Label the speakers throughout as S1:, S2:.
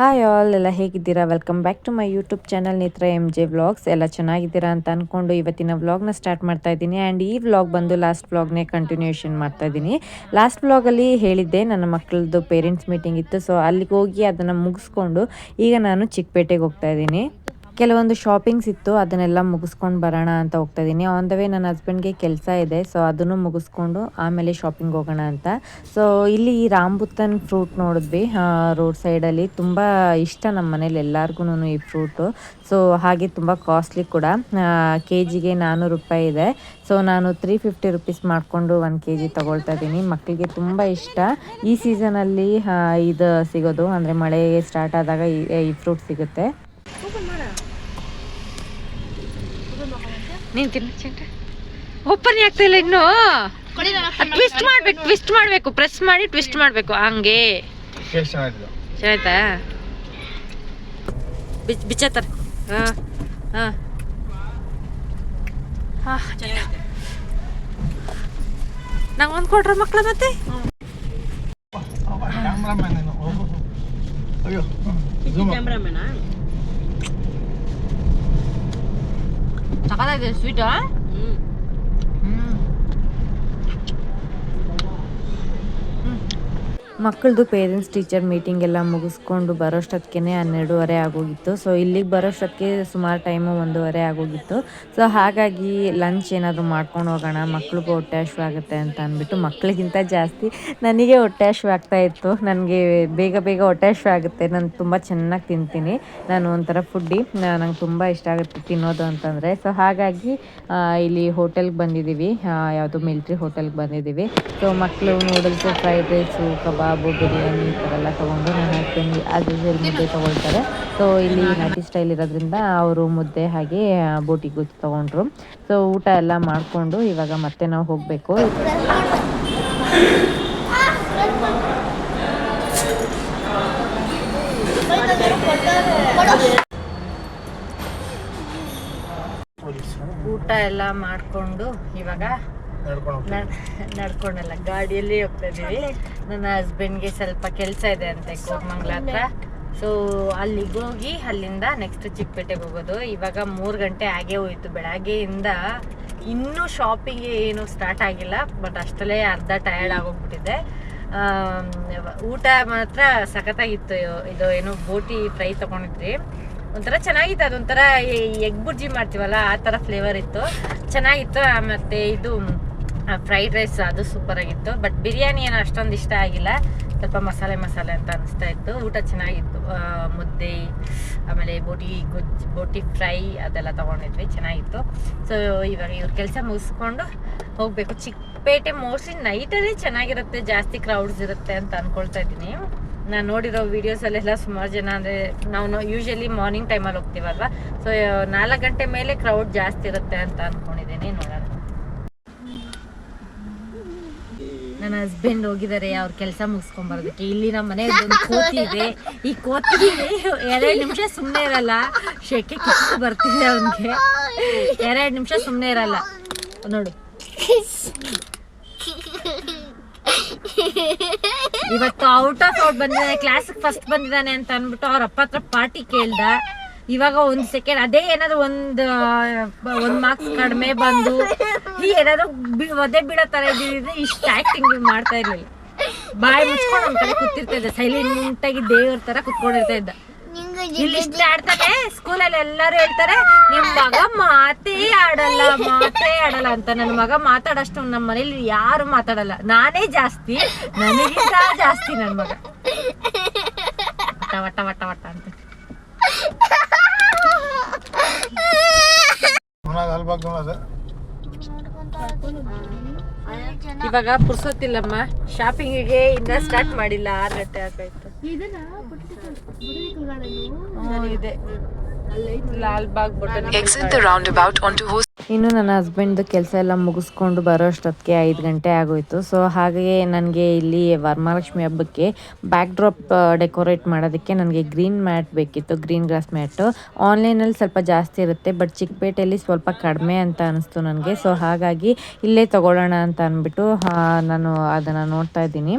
S1: Hi all ಎಲ್ಲ ಹೇಗಿದ್ದೀರಾ? Welcome back to my YouTube channel Netra M J vlogs ಎಲ್ಲ ಚೆನ್ನಾಗಿದ್ದೀರಾ ಅಂತ ಅಂದ್ಕೊಂಡು ಇವತ್ತಿನ ವ್ಲಾಗ್ನ ಸ್ಟಾರ್ಟ್ ಮಾಡ್ತಾ ಇದ್ದೀನಿ. ಆ್ಯಂಡ್ ಈ ವ್ಲಾಗ್ ಬಂದು ಲಾಸ್ಟ್ ವ್ಲಾಗ್ನೇ ಕಂಟಿನ್ಯೂಷನ್ ಮಾಡ್ತಾ ಇದ್ದೀನಿ. ಲಾಸ್ಟ್ ವ್ಲಾಗಲ್ಲಿ ಹೇಳಿದ್ದೆ, ನನ್ನ ಮಕ್ಕಳದ್ದು ಪೇರೆಂಟ್ಸ್ ಮೀಟಿಂಗ್ ಇತ್ತು. ಸೊ ಅಲ್ಲಿಗೆ ಹೋಗಿ ಅದನ್ನು ಮುಗಿಸ್ಕೊಂಡು ಈಗ ನಾನು ಚಿಕ್ಕಪೇಟೆಗೆ ಹೋಗ್ತಾ ಇದ್ದೀನಿ. ಕೆಲವೊಂದು ಶಾಪಿಂಗ್ಸ್ ಇತ್ತು, ಅದನ್ನೆಲ್ಲ ಮುಗಿಸ್ಕೊಂಡು ಬರೋಣ ಅಂತ ಹೋಗ್ತಾ ಇದ್ದೀನಿ ಆನ್ ದ ವೇ ನನ್ನ ಹಸ್ಬೆಂಡ್ಗೆ ಕೆಲಸ ಇದೆ ಸೊ ಅದನ್ನು ಮುಗಿಸ್ಕೊಂಡು ಆಮೇಲೆ ಶಾಪಿಂಗ್ ಹೋಗೋಣ ಅಂತ. ಸೊ ಇಲ್ಲಿ ಈ ರಾಂಬುತ್ತನ್ ಫ್ರೂಟ್ ನೋಡಿದ್ವಿ. ರೋಡ್ ಸೈಡಲ್ಲಿ ತುಂಬ ಇಷ್ಟ ನಮ್ಮ ಮನೇಲಿ ಎಲ್ಲರಿಗೂ ಈ ಫ್ರೂಟು ಸೊ ಹಾಗೆ ತುಂಬ ಕಾಸ್ಟ್ಲಿ ಕೂಡ. ಕೆ ಜಿಗೆ ನಾನ್ನೂರು ರೂಪಾಯಿ ಇದೆ. ಸೊ ನಾನು ತ್ರೀ ಫಿಫ್ಟಿ ರುಪೀಸ್ ಮಾಡಿಕೊಂಡು ಒಂದು ಕೆ ಜಿ ತೊಗೊಳ್ತಾ ಇದ್ದೀನಿ ಮಕ್ಕಳಿಗೆ ತುಂಬ ಇಷ್ಟ. ಈ ಸೀಸನಲ್ಲಿ ಇದು ಸಿಗೋದು, ಅಂದರೆ ಮಳೆ ಸ್ಟಾರ್ಟ್ ಆದಾಗ ಈ ಫ್ರೂಟ್ ಸಿಗುತ್ತೆ. ನೀನು ತಿನ್ನ. ಚಂಟ ಓಪನ್ ಆಗ್ತಾ ಇಲ್ಲ ಇನ್ನು. ಟ್ವಿಸ್ಟ್ ಮಾಡ್ಬೇಕು ಟ್ವಿಸ್ಟ್ ಮಾಡಬೇಕು ಪ್ರೆಸ್ ಮಾಡಿ ಟ್ವಿಸ್ಟ್ ಮಾಡಬೇಕು ಹಂಗೆ. ಆಯ್ತಾ ಬಿಚ್ಚತ್ತಾರ. ಹಾಂ ಹಾಂ. ನಂಗೆ ಒಂದು ಕೊಟ್ರ ಮಕ್ಕಳ ಮತ್ತೆ?
S2: ಕ್ಯಾಮ್ರಾಮನ್ ಏನು ಓಹೋ. ಅಯ್ಯೋ zoom ಮಾಡು.
S1: ತಗೋತಾ ಸ್ವೀಟಾ ಮಕ್ಕಳದು ಪೇರೆಂಟ್ಸ್ ಟೀಚರ್ ಮೀಟಿಂಗ್ ಎಲ್ಲ ಮುಗಿಸ್ಕೊಂಡು ಬರೋಷ್ಟೊತ್ತಿಗೆ ಹನ್ನೆರಡೂವರೆ ಆಗೋಗಿತ್ತು. ಸೊ ಇಲ್ಲಿಗೆ ಬರೋಷ್ಟೊತ್ತಿಗೆ ಸುಮಾರು ಟೈಮು ಒಂದೂವರೆ ಆಗೋಗಿತ್ತು. ಸೊ ಹಾಗಾಗಿ ಲಂಚ್ ಏನಾದರೂ ಮಾಡ್ಕೊಂಡು ಹೋಗೋಣ, ಮಕ್ಳಿಗೂ ಹೊಟ್ಟೆ ಆಗುತ್ತೆ ಅಂತ ಅಂದ್ಬಿಟ್ಟು ಮಕ್ಕಳಿಗಿಂತ ಜಾಸ್ತಿ ನನಗೆ ಹೊಟ್ಟೆ ಆಗ್ತಾ ಇತ್ತು. ನನಗೆ ಬೇಗ ಬೇಗ ಹೊಟ್ಟೆ ಆಗುತ್ತೆ. ನಾನು ತುಂಬ ಚೆನ್ನಾಗಿ ತಿಂತೀನಿ. ನಾನು ಒಂಥರ ಫುಡ್ಡಿ ನಂಗೆ ತುಂಬ ಇಷ್ಟ ಆಗುತ್ತೆ ತಿನ್ನೋದು ಅಂತಂದರೆ. ಸೊ ಹಾಗಾಗಿ ಇಲ್ಲಿ ಹೋಟೆಲ್ಗೆ ಬಂದಿದ್ದೀವಿ ಯಾವುದು ಮಿಲ್ಟ್ರಿ ಹೋಟೆಲ್ಗೆ ಬಂದಿದ್ದೀವಿ ಸೊ ಮಕ್ಕಳು ನೂಡಲ್ಸು ಫ್ರೈಡ್ ರೈಸು ಕಬಾಬು ಬಿರಿಯಾನಿ ಈ ಥರ ಎಲ್ಲ ತೊಗೊಂಡು ನನ್ನ ಹಸ್ಬೆಂಡ್ ಅದು ಮುದ್ದೆ ತೊಗೊಳ್ತಾರೆ. ಸೊ ಇಲ್ಲಿ ನಟಿ ಸ್ಟೈಲ್ ಇರೋದ್ರಿಂದ ಅವರು ಮುದ್ದೆ ಹಾಗೆ ಬೋಟಿ ಗುಜ್ಜು ತೊಗೊಂಡ್ರು. ಸೊ ಊಟ ಎಲ್ಲ ಮಾಡಿಕೊಂಡು ಇವಾಗ ಮತ್ತೆ ನಾವು ಹೋಗಬೇಕು. ಊಟ ಎಲ್ಲ ಮಾಡಿಕೊಂಡು ಇವಾಗ ನಡ್ಕೊಂಡಲ್ಲ ಗಾಡಿಯಲ್ಲಿ ಹೋಗ್ತಾ ಇದೀವಿ ನನ್ನ ಹಸ್ಬೆಂಡ್ಗೆ ಸ್ವಲ್ಪ ಕೆಲಸ ಇದೆ ಅಂತೆ ಕೋರ್ಮಂಗ್ಲ ಹತ್ರ. ಸೊ ಅಲ್ಲಿಗೆ ಹೋಗಿ ಅಲ್ಲಿಂದ ನೆಕ್ಸ್ಟ್ ಚಿಕ್ಕಪೇಟೆಗೆ ಹೋಗೋದು. ಇವಾಗ ಮೂರು ಗಂಟೆ ಆಗೇ ಹೋಯ್ತು. ಬೆಳಗ್ಗೆಯಿಂದ ಇನ್ನೂ ಶಾಪಿಂಗ್ ಏನು ಸ್ಟಾರ್ಟ್ ಆಗಿಲ್ಲ. ಬಟ್ ಅಷ್ಟಲ್ಲೇ ಅರ್ಧ ಟಯರ್ಡ್ ಆಗೋಗ್ಬಿಟ್ಟಿದೆ. ಊಟ ಮಾತ್ರ ಸಖತ್ತಾಗಿತ್ತು. ಇದು ಏನು ಬೋಟಿ ಫ್ರೈ ತಗೊಂಡಿದ್ರಿ ಒಂಥರ ಚೆನ್ನಾಗಿತ್ತು. ಅದೊಂಥರ ಎಗ್ ಬುರ್ಜಿ ಮಾಡ್ತೀವಲ್ಲ, ಆ ಥರ ಫ್ಲೇವರ್ ಇತ್ತು. ಚೆನ್ನಾಗಿತ್ತು. ಮತ್ತೆ ಇದು ಫ್ರೈಡ್ ರೈಸ್ ಅದು ಸೂಪರ್ ಆಗಿತ್ತು. ಬಟ್ ಬಿರಿಯಾನಿ ಏನು ಅಷ್ಟೊಂದು ಇಷ್ಟ ಆಗಿಲ್ಲ. ಸ್ವಲ್ಪ ಮಸಾಲೆ ಮಸಾಲೆ ಅಂತ ಅನಿಸ್ತಾ ಇತ್ತು. ಊಟ ಚೆನ್ನಾಗಿತ್ತು. ಮುದ್ದೆ, ಆಮೇಲೆ ಬೋಟಿ ಗೊಜ್ಜು, ಬೋಟಿ ಫ್ರೈ ಅದೆಲ್ಲ ತೊಗೊಂಡಿದ್ವಿ. ಚೆನ್ನಾಗಿತ್ತು. ಸೊ ಇವಾಗ ಇವ್ರ ಕೆಲಸ ಮುಗಿಸ್ಕೊಂಡು ಹೋಗಬೇಕು. ಚಿಕ್ಕಪೇಟೆ ಮೋಸ್ಟ್ಲಿ ನೈಟಲ್ಲಿ ಚೆನ್ನಾಗಿರುತ್ತೆ. ಜಾಸ್ತಿ ಕ್ರೌಡ್ಸ್ ಇರುತ್ತೆ ಅಂತ ಅಂದ್ಕೊಳ್ತಾ ಇದ್ದೀನಿ. ನಾನು ನೋಡಿರೋ ವೀಡಿಯೋಸಲ್ಲೆಲ್ಲ ಸುಮಾರು ಜನ ಅಂದರೆ ನಾವು ಯೂಶಲಿ ಮಾರ್ನಿಂಗ್ ಟೈಮಲ್ಲಿ ಹೋಗ್ತೀವಲ್ವ? ಸೊ ನಾಲ್ಕು ಗಂಟೆ ಮೇಲೆ ಕ್ರೌಡ್ ಜಾಸ್ತಿ ಇರುತ್ತೆ ಅಂತ ಅಂದ್ಕೊಂಡಿದ್ದೀನಿ ನೋಡೋಣ. ನನ್ನ ಹಸ್ಬೆಂಡ್ ಹೋಗಿದ್ದಾರೆ ಅವ್ರ ಕೆಲಸ ಮುಗಿಸ್ಕೊಂಬರೋದಕ್ಕೆ. ಇಲ್ಲಿ ನಮ್ಮ ಮನೆ ಕೋತಿ ಇದೆ. ಈ ಕೋತಿ ಎರಡು ನಿಮಿಷ ಸುಮ್ಮನೆ ಇರಲ್ಲ. ಶೆಕೆ ಕಿತ್ತು ಬರ್ತಿದೆ ಅವನಿಗೆ. ಎರಡು ನಿಮಿಷ ಸುಮ್ಮನೆ ಇರಲ್ಲ. ನೋಡು. ಇವತ್ತು ಔಟ್ ಆಫ್ ಔಟ್ ಬಂದಿದ್ದಾನೆ ಕ್ಲಾಸ್ ಫಸ್ಟ್ ಬಂದಿದ್ದಾನೆ ಅಂತ ಅಂದ್ಬಿಟ್ಟು ಅವ್ರ ಅಪ್ಪ ಹತ್ರ ಪಾರ್ಟಿ ಕೇಳ್ದ. ಇವಾಗ ಒಂದ್ ಸೆಕೆಂಡ್ ಅದೇ ಏನಾದ್ರು ಒಂದ್ ಒಂದ್ ಮಾರ್ಕ್ಸ್ ಕಡಿಮೆ ಬಂದು ಏನಾದ್ರು ಒದೆ ಬಿಡೋ ತರ ಇದ್ದಿದ್ರೆ ಇಷ್ಟ ಆಕ್ಟಿಂಗ್ ಮಾಡ್ತಾ ಇರ್ಲಿಲ್ಲ. ಬಾಯಿ ಮುಚ್ಕೊಂಡು ಒಂದ್ ಕಡೆ ಕೂತಿರ್ತಾ ಇದ್ದ. ಸೈಲೆಂಟ್ ಆಗಿ ದೇವ್ರ ತರ ಕುತ್ಕೊಂಡಿರ್ತಾ ಇದ್ದ. ಇಲ್ಲಿ ಇಷ್ಟ ಆಡ್ತಾನೆ ಸ್ಕೂಲಲ್ಲಿ ಎಲ್ಲರೂ ಹೇಳ್ತಾರೆ, ನಿಮ್ ಮಗ ಮಾತೇ ಆಡಲ್ಲ ಮಾತೇ ಆಡಲ್ಲ ಅಂತ. ನನ್ನ ಮಗ ಮಾತಾಡಷ್ಟು ನಮ್ಮ ಮನೇಲಿ ಯಾರು ಮಾತಾಡಲ್ಲ. ನಾನೇ ಜಾಸ್ತಿ, ನನಗಿಂತ ಜಾಸ್ತಿ ನನ್ನ ಮಗ. ವಟ ವಟ ವಟ ವಟ ಅಂತ
S2: ನೋಡೋದು ಅಲ್ಲಿ ಬಾಗ್ ನೋಡೋದು
S1: ಇವಾಗ ಪುರ್ಸೊತ್ತಿಲ್ಲಮ್ಮ. ಶಾಪಿಂಗಿಗೆ ಇನ್ನ ಸ್ಟಾರ್ಟ್ ಮಾಡಿಲ್ಲ ಆರು ಗಂಟೆ ಆಗಾಯ್ತು. ಇದೆ. Lal Bagh
S3: the roundabout on Hos.
S1: ಇನ್ನು ನನ್ನ ಹಸ್ಬೆಂಡ್ದು ಕೆಲಸ ಎಲ್ಲ ಮುಗಿಸ್ಕೊಂಡು ಬರೋ ಅಷ್ಟೊತ್ತಿಗೆ ಐದು ಗಂಟೆ ಆಗೋಯ್ತು. ಸೊ ಹಾಗೆ ನನಗೆ ಇಲ್ಲಿ ವರಮಹಾಲಕ್ಷ್ಮಿ ಹಬ್ಬಕ್ಕೆ ಬ್ಯಾಕ್ ಡ್ರಾಪ್ ಡೆಕೋರೇಟ್ ಮಾಡೋದಕ್ಕೆ ನನಗೆ ಗ್ರೀನ್ ಮ್ಯಾಟ್ ಬೇಕಿತ್ತು ಗ್ರೀನ್ ಗ್ರಾಸ್ ಮ್ಯಾಟು ಆನ್ಲೈನಲ್ಲಿ ಸ್ವಲ್ಪ ಜಾಸ್ತಿ ಇರುತ್ತೆ ಬಟ್ ಚಿಕ್ಕಪೇಟೆಯಲ್ಲಿ ಸ್ವಲ್ಪ ಕಡಿಮೆ ಅಂತ ಅನಿಸ್ತು ನನಗೆ. ಸೊ ಹಾಗಾಗಿ ಇಲ್ಲೇ ತಗೊಳ್ಳೋಣ ಅಂತ ಅಂದ್ಬಿಟ್ಟು ನಾನು ಅದನ್ನು ನೋಡ್ತಾ ಇದ್ದೀನಿ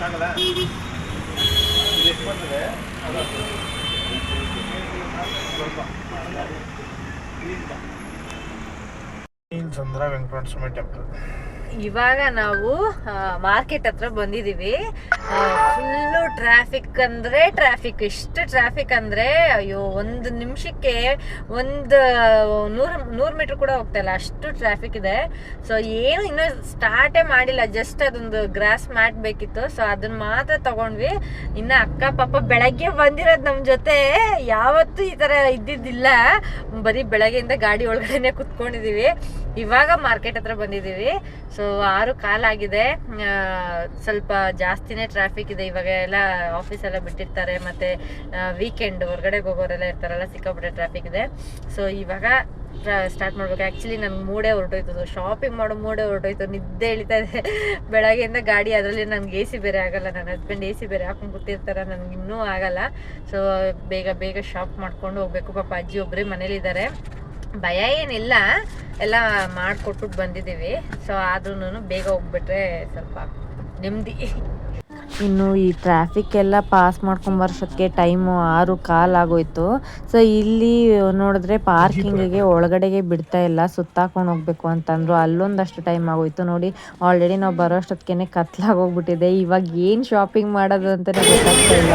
S2: ಸಾಕಲ್ಲ? ಇದು ಎಷ್ಟು ಬರ್ತದೆ ನೀನ್ ಚಂದ್ರ ವೆಂಕಟರಮಣ ಸ್ವಾಮಿ ಟೆಂಪಲ್
S1: ಇವಾಗ ನಾವು ಮಾರ್ಕೆಟ್ ಹತ್ರ ಬಂದಿದೀವಿ. ಫುಲ್ಲು ಟ್ರಾಫಿಕ್ ಅಂದ್ರೆ ಟ್ರಾಫಿಕ್ ಇಷ್ಟು ಟ್ರಾಫಿಕ್ ಅಂದ್ರೆ, ಅಯ್ಯೋ, ಒಂದು ನಿಮಿಷಕ್ಕೆ ಒಂದು, ನೂರು ನೂರು ಮೀಟರ್ ಕೂಡ ಹೋಗ್ತಾ ಇಲ್ಲ. ಅಷ್ಟು ಟ್ರಾಫಿಕ್ ಇದೆ. ಸೊ ಏನು ಇನ್ನೂ ಸ್ಟಾರ್ಟೇ ಮಾಡಿಲ್ಲ. ಜಸ್ಟ್ ಅದೊಂದು ಗ್ರಾಸ್ ಮ್ಯಾಟ್ ಬೇಕಿತ್ತು ಸೊ ಅದನ್ನ ಮಾತ್ರ ತಗೊಂಡ್ವಿ. ಇನ್ನ ಅಕ್ಕ, ಪಾಪ ಬೆಳಗ್ಗೆ ಬಂದಿರೋದು ನಮ್ಮ ಜೊತೆ. ಯಾವತ್ತೂ ಈ ತರ ಇದ್ದಿದ್ದಿಲ್ಲ. ಬರೀ ಬೆಳಗ್ಗೆಯಿಂದ ಗಾಡಿ ಒಳಗಡೆನೆ ಕುತ್ಕೊಂಡಿದೀವಿ. ಇವಾಗ ಮಾರ್ಕೆಟ್ ಹತ್ರ ಬಂದಿದ್ದೀವಿ. ಸೊ ಆರು ಕಾಲಾಗಿದೆ ಆ, ಸ್ವಲ್ಪ ಜಾಸ್ತಿನೇ ಟ್ರಾಫಿಕ್ ಇದೆ. ಇವಾಗ ಎಲ್ಲ ಆಫೀಸ್ ಎಲ್ಲ ಬಿಟ್ಟಿರ್ತಾರೆ. ಮತ್ತೆ ವೀಕೆಂಡ್ ಹೊರಗಡೆ ಹೋಗೋರೆಲ್ಲ ಇರ್ತಾರಲ್ಲ ಸಿಕ್ಕಾಪಟ್ಟೆ ಟ್ರಾಫಿಕ್ ಇದೆ. ಸೊ ಇವಾಗ ಸ್ಟಾರ್ಟ್ ಮಾಡ್ಬೇಕು. ಆ್ಯಕ್ಚುಲಿ ನನ್ಗೆ ಮೂಡೇ ಹೊರಟೋಯ್ತು. ಶಾಪಿಂಗ್ ಮಾಡೋ ಮೂಡೇ ಹೊರಟೋಯ್ತು. ನಿದ್ದೆ ಎಳಿತಾ ಇದೆ. ಬೆಳಗ್ಗೆಯಿಂದ ಗಾಡಿ ಅದರಲ್ಲಿ ನನ್ಗೆ ಎ ಸಿ ಬೇರೆ ಆಗಲ್ಲ. ನನ್ನ ಹಸ್ಬೆಂಡ್ ಎ ಸಿ ಬೇರೆ ಹಾಕೊಂಡು ಕೂತಿರ್ತಾರೆ ನನಗೆ ಇನ್ನೂ ಆಗಲ್ಲ. ಸೊ ಬೇಗ ಬೇಗ ಶಾಪ್ ಮಾಡ್ಕೊಂಡು ಹೋಗ್ಬೇಕು. ಪಾಪ ಅಜ್ಜಿ ಒಬ್ಬರೇ ಮನೇಲಿದ್ದಾರೆ. ಭಯ ಏನಿಲ್ಲ. ಎಲ್ಲ ಮಾಡಿಕೊಟ್ಬಿಟ್ಟು ಬಂದಿದ್ದೀವಿ. ಸೊ ಆದ್ರೂ ಬೇಗ ಹೋಗ್ಬಿಟ್ರೆ ಸ್ವಲ್ಪ ನೆಮ್ಮದಿ. ಇನ್ನು ಈ ಟ್ರಾಫಿಕ್ ಎಲ್ಲ ಪಾಸ್ ಮಾಡ್ಕೊಂಡ್ ಟೈಮು ಆರು ಕಾಲಾಗೋಯ್ತು ಸೊ ಇಲ್ಲಿ ನೋಡಿದ್ರೆ ಪಾರ್ಕಿಂಗಿಗೆ ಒಳಗಡೆಗೆ ಬಿಡ್ತಾ ಇಲ್ಲ. ಸುತ್ತಾಕೊಂಡು ಹೋಗ್ಬೇಕು ಅಂತಂದ್ರು. ಅಲ್ಲೊಂದಷ್ಟು ಟೈಮ್ ಆಗೋಯ್ತು. ನೋಡಿ ಆಲ್ರೆಡಿ ನಾವು ಬರೋ ಅಷ್ಟೊತ್ತಿಗೆ ಕತ್ಲಾಗೋಗ್ಬಿಟ್ಟಿದೆ ಇವಾಗ ಏನು ಶಾಪಿಂಗ್ ಮಾಡೋದು ಅಂತಲೇ ಗೊತ್ತಾಗ್ತಾ ಇಲ್ಲ.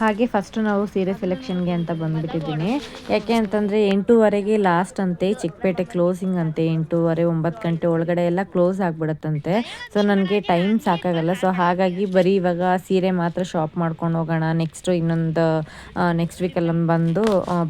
S1: ಹಾಗೆ ಫಸ್ಟ್ ನಾವು ಸೀರೆ ಸೆಲೆಕ್ಷನ್ಗೆ ಅಂತ ಬಂದ್ಬಿಟ್ಟಿದ್ದೀನಿ. ಯಾಕೆ ಅಂತಂದರೆ ಎಂಟೂವರೆಗೆ ಲಾಸ್ಟ್ ಅಂತೆ, ಚಿಕ್ಕಪೇಟೆ ಕ್ಲೋಸಿಂಗ್ ಅಂತೆ, ಎಂಟೂವರೆ, ಒಂಬತ್ತು ಗಂಟೆ ಒಳಗಡೆ ಎಲ್ಲ ಕ್ಲೋಸ್ ಆಗಿಬಿಡುತ್ತಂತೆ. ಸೊ ನನಗೆ ಟೈಮ್ ಸಾಕಾಗಲ್ಲ. ಸೊ ಹಾಗಾಗಿ ಬರೀ ಇವಾಗ ಸೀರೆ ಮಾತ್ರ ಶಾಪ್ ಮಾಡ್ಕೊಂಡು ಹೋಗೋಣ ನೆಕ್ಸ್ಟು ಇನ್ನೊಂದು ನೆಕ್ಸ್ಟ್ ವೀಕಲ್ಲಿ ಬಂದು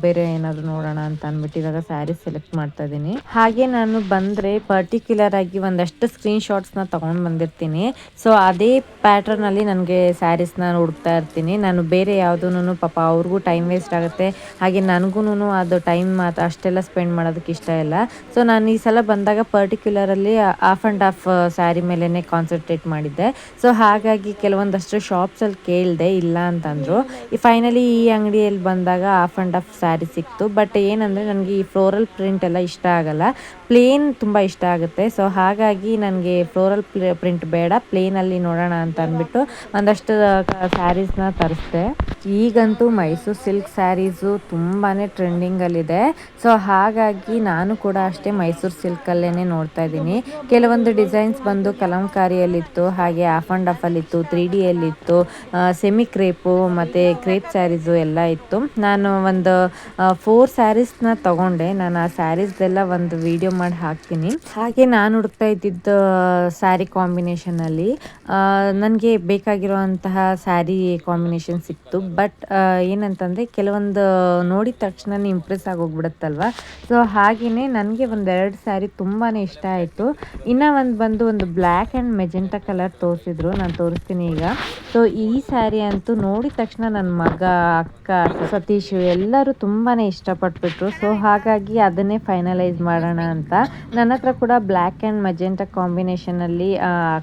S1: ಬೇರೆ ಏನಾದರೂ ನೋಡೋಣ ಅಂತ ಅಂದ್ಬಿಟ್ಟು ಇವಾಗ ಸ್ಯಾರಿ ಸೆಲೆಕ್ಟ್ ಮಾಡ್ತಾ ಇದ್ದೀನಿ. ಹಾಗೆ ನಾನು ಬಂದರೆ ಪರ್ಟಿಕ್ಯುಲರ್ ಆಗಿ ಒಂದಷ್ಟು ಸ್ಕ್ರೀನ್ ಶಾಟ್ಸ್ನ ತೊಗೊಂಡು ಬಂದಿರ್ತೀನಿ. ಸೊ ಅದೇ ಪ್ಯಾಟ್ರನಲ್ಲಿ ನನಗೆ ಸ್ಯಾರೀಸ್ನ ಹುಡುಕ್ತಾ ಇರ್ತೀನಿ. ನಾನು ಬೇರೆ ಯಾವುದೂ ಪಾಪ ಅವ್ರಿಗೂ ಟೈಮ್ ವೇಸ್ಟ್ ಆಗುತ್ತೆ. ಹಾಗೆ ನನಗೂ ಅದು ಟೈಮ್ ಮಾತು ಅಷ್ಟೆಲ್ಲ ಸ್ಪೆಂಡ್ ಮಾಡೋದಕ್ಕೆ ಇಷ್ಟ ಇಲ್ಲ. ಸೊ ನಾನು ಈ ಸಲ ಬಂದಾಗ ಪರ್ಟಿಕ್ಯುಲರಲ್ಲಿ ಆಫ್ ಆ್ಯಂಡ್ ಆಫ್ ಸ್ಯಾರಿ ಮೇಲೇ ಕಾನ್ಸಂಟ್ರೇಟ್ ಮಾಡಿದ್ದೆ. ಸೊ ಹಾಗಾಗಿ ಕೆಲವೊಂದಷ್ಟು ಶಾಪ್ಸಲ್ಲಿ ಕೇಳಿದೆ, ಇಲ್ಲ ಅಂತಂದರು. ಈ ಫೈನಲಿ ಈ ಅಂಗಡಿಯಲ್ಲಿ ಬಂದಾಗ ಆಫ್ ಆ್ಯಂಡ್ ಆಫ್ ಸ್ಯಾರಿ ಸಿಕ್ತು. ಬಟ್ ಏನಂದರೆ ನನಗೆ ಈ ಫ್ಲೋರಲ್ ಪ್ರಿಂಟ್ ಎಲ್ಲ ಇಷ್ಟ ಆಗಲ್ಲ. ಪ್ಲೇನ್ ತುಂಬ ಇಷ್ಟ ಆಗುತ್ತೆ. ಸೊ ಹಾಗಾಗಿ ನನಗೆ ಫ್ಲೋರಲ್ ಪ್ರಿಂಟ್ ಬೇಡ. ಪ್ಲೇನಲ್ಲಿ ನೋಡೋಣ ಅಂತ ಅಂದ್ಬಿಟ್ಟು ಒಂದಷ್ಟು ಸ್ಯಾರೀಸ್ನ ತರಿಸ್ದೆ. ಈಗಂತೂ ಮೈಸೂರು ಸಿಲ್ಕ್ ಸ್ಯಾರೀಸು ತುಂಬಾ ಟ್ರೆಂಡಿಂಗಲ್ಲಿದೆ ಸೊ ಹಾಗಾಗಿ ನಾನು ಕೂಡ ಅಷ್ಟೇ ಮೈಸೂರು ಸಿಲ್ಕಲ್ಲೇ ನೋಡ್ತಾ ಇದ್ದೀನಿ. ಕೆಲವೊಂದು ಡಿಸೈನ್ಸ್ ಬಂದು ಕಲಂಕಾರಿಯಲ್ಲಿತ್ತು, ಹಾಗೆ ಆಫ್ ಆ್ಯಂಡ್ ಆಫಲ್ಲಿತ್ತು ತ್ರೀ ಡಿಯಲ್ಲಿತ್ತು ಸೆಮಿ ಕ್ರೇಪು ಮತ್ತು ಕ್ರೇಪ್ ಸ್ಯಾರೀಸು ಎಲ್ಲ ಇತ್ತು. ನಾನು ಒಂದು ಫೋರ್ ಸ್ಯಾರೀಸ್ನ ತಗೊಂಡೆ. ನಾನು ಆ ಸ್ಯಾರೀಸ್ದೆಲ್ಲ ಒಂದು ವಿಡಿಯೋ ಮಾಡಿ ಹಾಕ್ತೀನಿ. ಹಾಗೆ ನಾನು ಹುಡುಕ್ತಾ ಇದ್ದಿದ್ದು ಸ್ಯಾರಿ ಕಾಂಬಿನೇಷನಲ್ಲಿ ನನಗೆ ಬೇಕಾಗಿರುವಂತಹ ಸ್ಯಾರಿ ಕಾಂಬಿನೇಷನ್ ಸಿಕ್ತು. ಬಟ್ ಏನಂತಂದರೆ ಕೆಲವೊಂದು ನೋಡಿದ ತಕ್ಷಣ ಇಂಪ್ರೆಸ್ ಆಗೋಗ್ಬಿಡುತ್ತಲ್ವ? ಸೊ ಹಾಗೆಯೇ ನನಗೆ ಒಂದೆರಡು ಸ್ಯಾರಿ ತುಂಬಾ ಇಷ್ಟ ಆಯಿತು. ಇನ್ನೂ ಒಂದು ಬಂದು ಒಂದು ಬ್ಲ್ಯಾಕ್ ಆ್ಯಂಡ್ ಮೆಜೆಂಟಾ ಕಲರ್ ತೋರಿಸಿದ್ರು. ನಾನು ತೋರಿಸ್ತೀನಿ ಈಗ. ಸೊ ಈ ಸ್ಯಾರಿ ಅಂತೂ ನೋಡಿದ ತಕ್ಷಣ ನನ್ನ ಮಗ, ಅಕ್ಕ, ಸತೀಶ್ ಎಲ್ಲರೂ ತುಂಬಾ ಇಷ್ಟಪಟ್ಬಿಟ್ರು. ಸೊ ಹಾಗಾಗಿ ಅದನ್ನೇ ಫೈನಲೈಸ್ ಮಾಡೋಣ ಅಂತ. ನನ್ನ ಹತ್ರ ಕೂಡ ಬ್ಲ್ಯಾಕ್ ಆ್ಯಂಡ್ ಮೆಜೆಂಟಾ ಕಾಂಬಿನೇಷನಲ್ಲಿ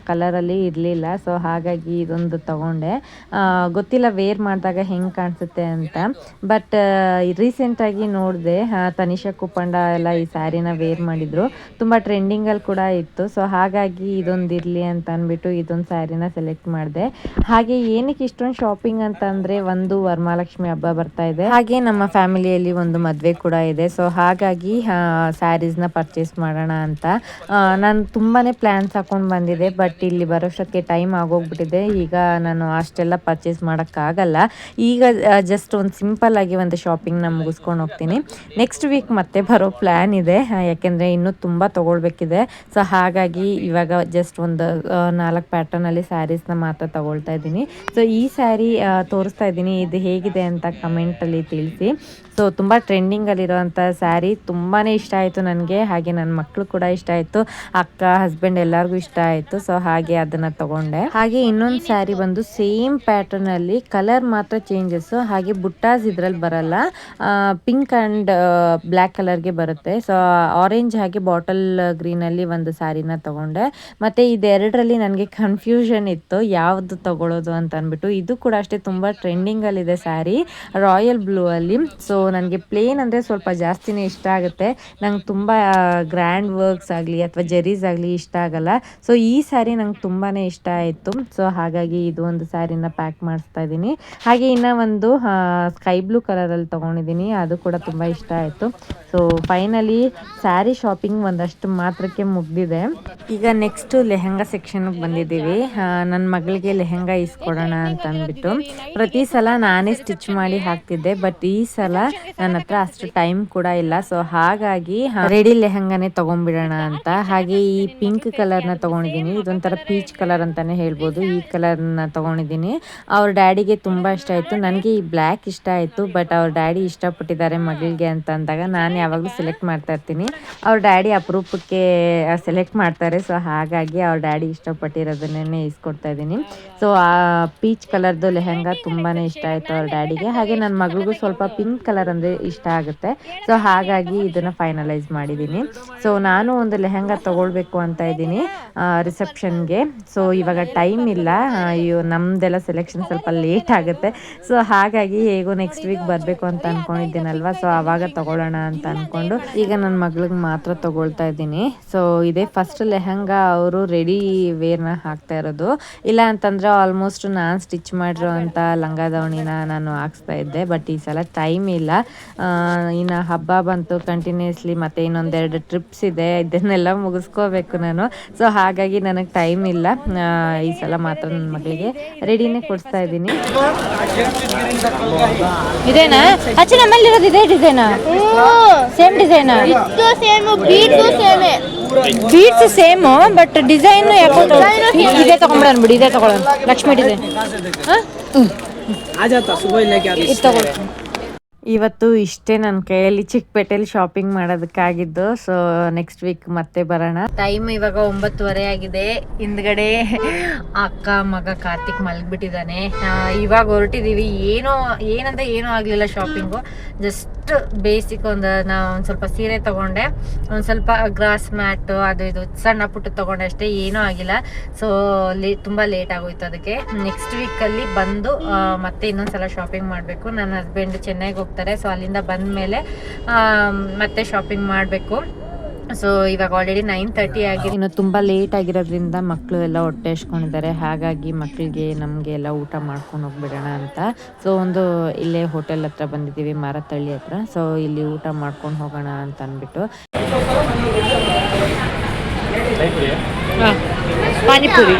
S1: ಕಲರಲ್ಲಿ ಇರಲಿಲ್ಲ. ಸೊ ಹಾಗಾಗಿ ಇದೊಂದು ತಗೊಂಡೆ. ಗೊತ್ತಿಲ್ಲ ವೇರ್ ಮಾಡಿದಾಗ ಹೆಂಗೆ ಕಾಣಿಸುತ್ತೆ ಅಂತ. ಬಟ್ ರೀಸೆಂಟಾಗಿ ನೋಡಿದೆ ತನಿಷಾ ಕುಪ್ಪಂಡ ಎಲ್ಲ ಈ ಸ್ಯಾರಿನ ವೇರ್ ಮಾಡಿದ್ರು. ತುಂಬ ಟ್ರೆಂಡಿಂಗಲ್ಲಿ ಕೂಡ ಇತ್ತು. ಸೊ ಹಾಗಾಗಿ ಇದೊಂದು ಇರಲಿ ಅಂತ ಅಂದ್ಬಿಟ್ಟು ಇದೊಂದು ಸ್ಯಾರಿನ ಸೆಲೆಕ್ಟ್ ಮಾಡಿದೆ. ಹಾಗೆ ಏನಕ್ಕೆ ಇಷ್ಟೊಂದು ಶಾಪಿಂಗ್ ಅಂತ ಅಂದರೆ ಒಂದು ವರಮಹಾಲಕ್ಷ್ಮಿ ಹಬ್ಬ ಬರ್ತಾ ಇದೆ. ಹಾಗೆ ನಮ್ಮ ಫ್ಯಾಮಿಲಿಯಲ್ಲಿ ಒಂದು ಮದುವೆ ಕೂಡ ಇದೆ. ಸೊ ಹಾಗಾಗಿ ಸ್ಯಾರೀಸ್ನ ಪರ್ಚೇಸ್ ಮಾಡೋಣ ಅಂತ. ನಾನು ತುಂಬಾ ಪ್ಲ್ಯಾನ್ಸ್ ಹಾಕೊಂಡು ಬಂದಿದೆ. ಬಟ್ ಇಲ್ಲಿ ಬರೋಷ್ಟಕ್ಕೆ ಟೈಮ್ ಆಗೋಗ್ಬಿಟ್ಟಿದೆ. ಈಗ ನಾನು ಅಷ್ಟೆಲ್ಲ ಪರ್ಚೇಸ್ ಮಾಡೋಕ್ಕಾಗಲ್ಲ. ಈಗ ಜಸ್ಟ್ ಒಂದು ಸಿಂಪಲ್ ಆಗಿ ಒಂದು ಶಾಪಿಂಗ್ನ ಮುಗಿಸ್ಕೊಂಡು ಹೋಗ್ತೀನಿ. ನೆಕ್ಸ್ಟ್ ವೀಕ್ ಮತ್ತೆ ಬರೋ ಪ್ಲ್ಯಾನ್ ಇದೆ. ಯಾಕಂದ್ರೆ ಇನ್ನೂ ತುಂಬ ತೊಗೊಳ್ಬೇಕಿದೆ. ಸೊ ಹಾಗಾಗಿ ಇವಾಗ ಜಸ್ಟ್ ಒಂದು ನಾಲ್ಕು ಪ್ಯಾಟರ್ನಲ್ಲಿ ಸ್ಯಾರೀಸ್ನ ಮಾತ್ರ ತಗೊಳ್ತಾ ಇದ್ದೀನಿ. ಸೊ ಈ ಸ್ಯಾರಿ ತೋರಿಸ್ತಾ ಇದ್ದೀನಿ. ಇದು ಹೇಗಿದೆ ಅಂತ ಕಮೆಂಟಲ್ಲಿ ತಿಳಿಸಿ. ಸೊ ತುಂಬ ಟ್ರೆಂಡಿಂಗಲ್ಲಿರುವಂಥ ಸ್ಯಾರಿ ತುಂಬಾ ಇಷ್ಟ ಆಯಿತು ನನಗೆ. ಹಾಗೆ ನನ್ನ ಮಕ್ಕಳು ಕೂಡ ಇಷ್ಟ ಆಯಿತು. ಅಕ್ಕ ಹಸ್ಬೆಂಡ್ ಎಲ್ಲರಿಗೂ ಇಷ್ಟ ಆಯಿತು. ಸೊ ಹಾಗೆ ಅದನ್ನು ತಗೊಂಡೆ. ಹಾಗೆ ಇನ್ನೊಂದು ಸ್ಯಾರಿ ಬಂದು ಸೇಮ್ ಪ್ಯಾಟರ್ನಲ್ಲಿ ಕಲರ್ ಮಾತ್ರ ಚೇಂಜಸ್ಸು ಹಾಗೆ ಬುಟ್ಟಾಸ್ ಇದ್ರಲ್ಲಿ ಬರಲ್ಲ. ಪಿಂಕ್ ಆ್ಯಂಡ್ ಬ್ಲ್ಯಾಕ್ ಕಲರ್ಗೆ ಬರುತ್ತೆ. ಸೊ ಆರೆಂಜ್ ಹಾಗೆ ಬಾಟಲ್ ಗ್ರೀನಲ್ಲಿ ಒಂದು ಸ್ಯಾರಿನ ತಗೊಂಡೆ. ಮತ್ತು ಇದೆರಡರಲ್ಲಿ ನನಗೆ ಕನ್ಫ್ಯೂಷನ್ ಇತ್ತು. ಯಾವುದು ತಗೊಳ್ಳೋದು ಅಂತ ಅಂದ್ಬಿಟ್ಟು ಇದು ಕೂಡ ಅಷ್ಟೇ ತುಂಬ ಟ್ರೆಂಡಿಂಗಲ್ಲಿದೆ ಸ್ಯಾರಿ ರಾಯಲ್ ಬ್ಲೂ ಅಲ್ಲಿ. ಸೊ ನನಗೆ ಪ್ಲೇನ್ ಅಂದರೆ ಸ್ವಲ್ಪ ಜಾಸ್ತಿನೇ ಇಷ್ಟ ಆಗುತ್ತೆ. ನಂಗೆ ತುಂಬ ಗ್ರ್ಯಾಂಡ್ ವರ್ಕ್ಸ್ ಆಗಲಿ ಅಥವಾ ಜರೀಸ್ ಆಗಲಿ ಇಷ್ಟ ಆಗಲ್ಲ. ಸೊ ಈ ಸ್ಯಾರಿ ನಂಗೆ ತುಂಬಾ ಇಷ್ಟ ಆಯಿತು. ಸೊ ಹಾಗಾಗಿ ಇದು ಒಂದು ಸ್ಯಾರಿನ ಪ್ಯಾಕ್ ಮಾಡಿಸ್ತಾ ಇದ್ದೀನಿ. ಹಾಗೆ ಇನ್ನು ಒಂದು ಸ್ಕೈ ಬ್ಲೂ ಕಲರಲ್ಲಿ ತೊಗೊಂಡಿದ್ದೀನಿ. ಅದು ಕೂಡ ತುಂಬ ಇಷ್ಟ ಆಯಿತು. ಸೊ ಫೈನಲಿ ಸ್ಯಾರಿ ಶಾಪಿಂಗ್ ಒಂದಷ್ಟು ಮಾತ್ರಕ್ಕೆ ಮುಗ್ದಿದೆ. ಈಗ ನೆಕ್ಸ್ಟು ಲೆಹೆಂಗಾ ಸೆಕ್ಷನ್ಗೆ ಬಂದಿದ್ದೀವಿ. ನನ್ನ ಮಗಳಿಗೆ ಲೆಹೆಂಗಾ ಇಸ್ಕೊಡೋಣ ಅಂತ ಅಂದ್ಬಿಟ್ಟು ಪ್ರತಿ ಸಲ ನಾನೇ ಸ್ಟಿಚ್ ಮಾಡಿ ಹಾಕ್ತಿದ್ದೆ ಬಟ್ ಈ ಸಲ ನನ್ನ ಹತ್ರ ಅಷ್ಟು ಟೈಮ್ ಕೂಡ ಇಲ್ಲ. ಸೊ ಹಾಗಾಗಿ ರೆಡಿ ಲೆಹೆಂಗಾನೇ ತಗೊಂಡ್ಬಿಡೋಣ ಅಂತ. ಹಾಗೆ ಈ ಪಿಂಕ್ ಕಲರ್ನ ತಗೊಂಡಿದ್ದೀನಿ. ಇದೊಂಥರ ಪೀಚ್ ಕಲರ್ ಅಂತಾನೆ ಹೇಳ್ಬೋದು. ಈ ಕಲರ್ನ ತಗೊಂಡಿದ್ದೀನಿ. ಅವ್ರ ಡ್ಯಾಡಿಗೆ ತುಂಬ ಇಷ್ಟ ಆಯಿತು. ನನಗೆ ಈ ಬ್ಲ್ಯಾಕ್ ಇಷ್ಟ ಆಯಿತು. ಬಟ್ ಅವ್ರ ಡ್ಯಾಡಿ ಇಷ್ಟಪಟ್ಟಿದ್ದಾರೆ ಮಗಳಿಗೆ ಅಂತ ಅಂದಾಗ ನಾನು ಯಾವಾಗಲೂ ಸೆಲೆಕ್ಟ್ ಮಾಡ್ತಾ ಇರ್ತೀನಿ. ಅವ್ರ ಡ್ಯಾಡಿ ಅಪರೂಪಕ್ಕೆ ಸೆಲೆಕ್ಟ್ ಮಾಡ್ತಾರೆ. ಸೊ ಹಾಗಾಗಿ ಅವ್ರ ಡ್ಯಾಡಿ ಇಷ್ಟಪಟ್ಟಿರೋದನ್ನೇ ಇಸ್ಕೊಡ್ತಾ ಇದ್ದೀನಿ. ಸೊ ಆ ಪೀಚ್ ಕಲರ್ದು ಲೆಹಂಗಾ ತುಂಬಾ ಇಷ್ಟ ಆಯಿತು ಅವ್ರ ಡ್ಯಾಡಿಗೆ. ಹಾಗೆ ನನ್ನ ಮಗಳಿಗೂ ಸ್ವಲ್ಪ ಪಿಂಕ್ ಕಲರ್ ಅಂದರೆ ಇಷ್ಟ ಆಗುತ್ತೆ. ಸೊ ಹಾಗಾಗಿ ಇದನ್ನು ಫೈನಲೈಸ್ ಮಾಡಿದ್ದೀನಿ. ಸೊ ನಾನು ಒಂದು ಲೆಹಂಗಾ ತೊಗೊಳ್ಬೇಕು ಅಂತ ಇದ್ದೀನಿ ರಿಸೆಪ್ಷನ್ಗೆ ಸೊ ಇವಾಗ ಟೈಮ್ ಇಲ್ಲ. ಅಯ್ಯೋ, ನಮ್ದೆಲ್ಲ ಸೆಲೆಕ್ಷನ್ ಸ್ವಲ್ಪ ಲೇಟ್ ಆಗುತ್ತೆ. ಸೊ ಹಾಗಾಗಿ ಹೇಗೂ ನೆಕ್ಸ್ಟ್ ವೀಕ್ ಬರಬೇಕು ಅಂತ ಅನ್ಕೊಂಡಿದ್ದೀನಲ್ವಾ. ಸೊ ಆವಾಗ ತಗೊಳ್ಳೋಣ ಅಂತ ಅನ್ಕೊಂಡು ಈಗ ನನ್ನ ಮಗಳಿಗೆ ಮಾತ್ರ ತಗೊಳ್ತಾ ಇದ್ದೀನಿ. ಸೊ ಇದೇ ಫಸ್ಟ್ ಲೆಹಂಗಾ ಅವರು ರೆಡಿ ವೇರ್ನ ಹಾಕ್ತಾ ಇರೋದು. ಇಲ್ಲ ಅಂತಂದ್ರೆ ಆಲ್ಮೋಸ್ಟ್ ನಾನು ಸ್ಟಿಚ್ ಮಾಡಿರೋ ಅಂತ ಲಂಗ ದಾವಣಿನ ನಾನು ಹಾಕ್ಸ್ತಾ ಇದ್ದೆ. ಬಟ್ ಈ ಸಲ ಟೈಮ್ ಇಲ್ಲ. ಇನ್ನು ಹಬ್ಬ ಬಂತು ಕಂಟಿನ್ಯೂಸ್ಲಿ ಮತ್ತೆ ಇನ್ನೊಂದೆರಡು ಟ್ರಿಪ್ಸ್ ಇದೆ. ಇದನ್ನೆಲ್ಲ ಮುಗಿಸ್ಕೋಬೇಕು ನಾನು. ಸೊ ಹಾಗಾಗಿ ನನಗೆ ಟೈಮ್ ಇಲ್ಲ. ಈ ಸಲ ಮಾತ್ರ ನನ್ನ ಮಗಳಿಗೆ ರೆಡಿನೇ ಕೊಡಿಸ್ತಾ ಇದ್ದೀನಿ. ಇದೇನಾ ಅಚ್ಚ ನಮ್ಮಲ್ಲಿರೋದು ಇದೇ ಡಿಸೈನಾ ಸೇಮ್ ಡಿಸೈನ್
S4: ಇದು ಸೇಮ್
S1: ಸೇಮೇ ಬಟ್ ಡಿಸೈನ್ ಯಾಕೋ ಇದೇ ತಗೊಂಡ್ಬಿಡೋಣ ಬಿಡಿ ಇದೇ ತಗೊಳ್ಳೋಣ. ಲಕ್ಷ್ಮಿ ಡಿಸೈನ್ ಇದು ತಗೊಳ್ಳಿ ಇವತ್ತು ಇಷ್ಟೇ ನನ್ನ ಕೈಯಲ್ಲಿ ಚಿಕ್ಕಪೇಟೆಯಲ್ಲಿ ಶಾಪಿಂಗ್ ಮಾಡೋದಕ್ಕಾಗಿದ್ದು. ಸೊ ನೆಕ್ಸ್ಟ್ ವೀಕ್ ಮತ್ತೆ ಬರೋಣ. ಟೈಮ್ ಇವಾಗ ಒಂಬತ್ತುವರೆ ಆಗಿದೆ. ಹಿಂದ್ಗಡೆ ಅಕ್ಕ, ಮಗ ಕಾರ್ತಿಕ್ ಮಲಗ್ಬಿಟ್ಟಿದ್ದಾನೆ. ಇವಾಗ ಹೊರಟಿದ್ದೀವಿ ಏನೋ ಏನಂತ ಏನೂ ಆಗಲಿಲ್ಲ ಶಾಪಿಂಗು ಜಸ್ಟ್ ಬೇಸಿಕ್ ಒಂದು, ನಾ ಒಂದು ಸ್ವಲ್ಪ ಸೀರೆ ತಗೊಂಡೆ. ಒಂದು ಸ್ವಲ್ಪ ಗ್ರಾಸ್ ಮ್ಯಾಟ್ ಅದು ಇದು, ಸಣ್ಣ ಪುಟ್ಟ ತಗೊಂಡೆ ಅಷ್ಟೇ. ಏನೂ ಆಗಿಲ್ಲ. ಸೊ ಲೇ ತುಂಬ ಲೇಟ್ ಆಗೋಯ್ತು ಅದಕ್ಕೆ. ನೆಕ್ಸ್ಟ್ ವೀಕಲ್ಲಿ ಬಂದು ಮತ್ತೆ ಇನ್ನೊಂದ್ಸಲ ಶಾಪಿಂಗ್ ಮಾಡಬೇಕು. ನನ್ನ ಹಸ್ಬೆಂಡ್ ಚೆನ್ನೈಗೆ ಸೊ ಅಲ್ಲಿಂದ ಬಂದ ಮೇಲೆ ಮತ್ತೆ ಶಾಪಿಂಗ್ ಮಾಡಬೇಕು. ಸೊ ಇವಾಗ ಆಲ್ರೆಡಿ ನೈನ್ ತರ್ಟಿ ಆಗಿ ಇನ್ನು ತುಂಬ ಲೇಟ್ ಆಗಿರೋದ್ರಿಂದ ಮಕ್ಕಳು ಎಲ್ಲ ಹೊಟ್ಟೆ ಹಚ್ಕೊಂಡಿದ್ದಾರೆ ಹಾಗಾಗಿ ಮಕ್ಕಳಿಗೆ ನಮಗೆ ಎಲ್ಲ ಊಟ ಮಾಡ್ಕೊಂಡು ಹೋಗ್ಬಿಡೋಣ ಅಂತ. ಸೊ ಒಂದು ಇಲ್ಲೇ ಹೋಟೆಲ್ ಹತ್ರ ಬಂದಿದ್ದೀವಿ ಮಾರತಳ್ಳಿ ಹತ್ರ. ಸೊ ಇಲ್ಲಿ ಊಟ ಮಾಡ್ಕೊಂಡು ಹೋಗೋಣ ಅಂತ ಅಂದ್ಬಿಟ್ಟು. ಪಾನಿಪುರಿ.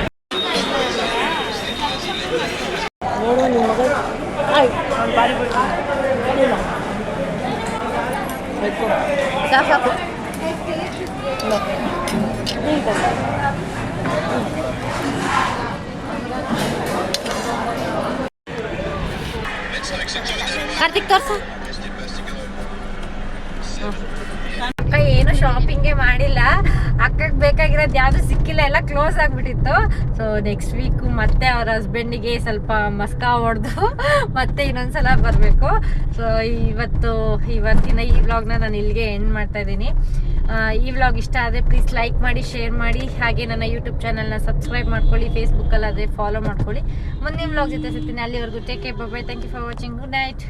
S1: ಕಾರ್ತಿಕ್ ತೋರ್ಸ. ಅಕ್ಕ ಏನು ಶಾಪಿಂಗೇ ಮಾಡಿಲ್ಲ. ಅಕ್ಕಗೆ ಬೇಕಾಗಿರೋದು ಯಾವುದು ಸಿಕ್ಕಿಲ್ಲ, ಎಲ್ಲ ಕ್ಲೋಸ್ ಆಗಿಬಿಟ್ಟಿತ್ತು. ಸೊ ನೆಕ್ಸ್ಟ್ ವೀಕು ಮತ್ತೆ ಅವ್ರ ಹಸ್ಬೆಂಡಿಗೆ ಸ್ವಲ್ಪ ಮಸ್ಕಾ ಹೊಡೆದು ಮತ್ತೆ ಇನ್ನೊಂದ್ಸಲ ಬರಬೇಕು. ಸೊ ಇವತ್ತು, ಇವತ್ತಿನ ಈ ವ್ಲಾಗ್ನ ನಾನು ಇಲ್ಲಿಗೆ ಎಂಡ್ ಮಾಡ್ತಾ ಇದ್ದೀನಿ. ಈ ವ್ಲಾಗ್ ಇಷ್ಟ ಆದರೆ ಪ್ಲೀಸ್ ಲೈಕ್ ಮಾಡಿ ಶೇರ್ ಮಾಡಿ. ಹಾಗೆ ನನ್ನ ಯೂಟ್ಯೂಬ್ ಚಾನಲ್ನ ಸಬ್ಸ್ಕ್ರೈಬ್ ಮಾಡ್ಕೊಳ್ಳಿ ಫೇಸ್ಬುಕ್ಕಲ್ಲಾದರೆ ಫಾಲೋ ಮಾಡ್ಕೊಳ್ಳಿ. ಮುಂದಿನ ವ್ಲಾಗ್ ಜೊತೆ ಸಿಗ್ತೀನಿ. ಅಲ್ಲಿವರೆಗೂ take care bye thank you for watching good night